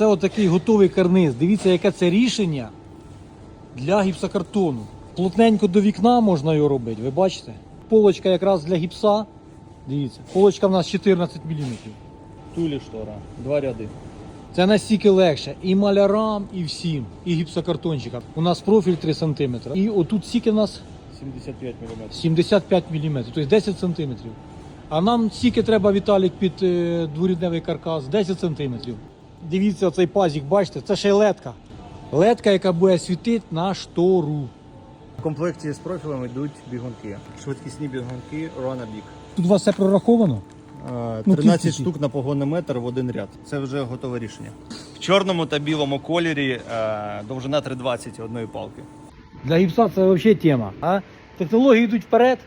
Оце отакий готовий карниз. Дивіться, яке це рішення для гіпсокартону. Плотненько до вікна можна його робити, ви бачите? Полочка якраз для гіпса. Дивіться, полочка в нас 14 мм. Тулі штора, два ряди. Це настільки легше і малярам, і всім, і гіпсокартончикам. У нас профіль 3 см. І отут стільки в нас 75 мм. 75 мм, тобто 10 см. А нам стільки треба, Віталік, під е, дворідневий каркас 10 см. Дивіться, цей пазик, бачите, це ще й ледка. Ледка, яка буде світити на штору. В комплекті з профілем йдуть бігунки. Швидкісні бігунки Big. Тут у вас все прораховано? Е, Ну, 13 кількість. штук на погонний метр в один ряд. Це вже готове рішення. В чорному та білому кольорі е, довжина 3,20 одної палки. Для гіпса це взагалі тема. А? Технології йдуть вперед.